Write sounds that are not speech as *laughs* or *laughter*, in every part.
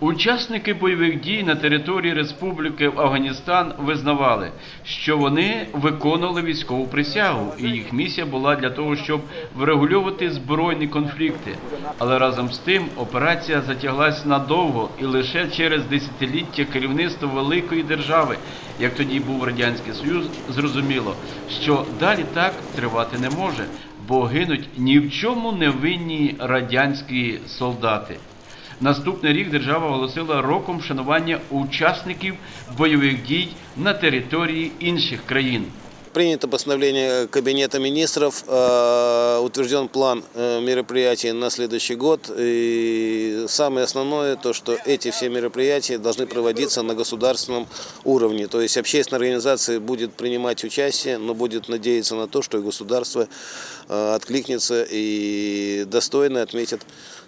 Учасники бойових дій на території Республіки Афганістан визнавали, що вони виконували військову присягу, і їх місія була для того, щоб врегульовувати збройні конфлікти. Але разом з тим операція затяглась надовго і лише через десятиліття керівництва великої держави, як тоді був радянський союз, зрозуміло, що далі так тривати не може, бо гинуть ні в чому не винні радянські солдати. Наступний рік держава оголосила роком вшанування учасників бойових дій на території інших країн. Принято постановление Кабинета министров, э, утвержден план э, мероприятий на следующий год. И самое основное то, что эти все мероприятия должны проводиться на государственном уровне. То есть общественная организация будет принимать участие, но будет надеяться на то, что и государство э, откликнется и достойно отметит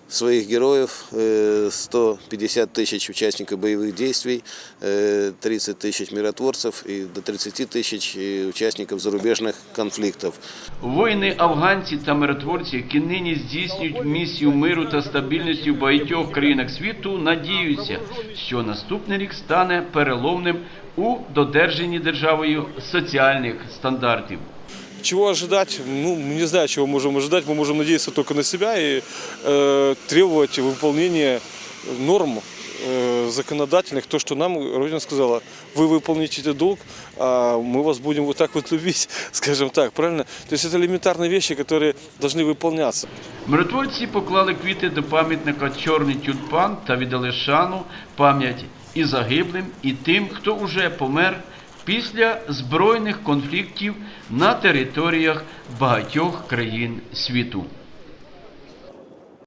своих героев, э, 150 тысяч участников боевых действий, э, 30 тысяч миротворцев и до 30 тысяч э, участников зарубежных конфликтов. Воїни, афганці та миротворці, які нині здійснюють місію миру та стабільності в багатьох країнах світу, надіються, що наступний рік стане переломним у додержанні державою соціальних стандартів. Чего ожидать? Ну, не знаю, чего можем ожидать. Мы можем надеяться только на себя и э, требовать выполнения норм э, законодательных. То, что нам Родина сказала, вы выполните этот долг, а мы вас будем вот так вот *laughs* любить, *laughs* скажем так, правильно? То есть это элементарные вещи, которые должны выполняться. Миротворці поклали квіти до пам'ятника Чорний тюльпан та віддали шану пам'ять і загиблим, і тим, хто уже помер після збройних конфліктів на територіях багатьох країн світу.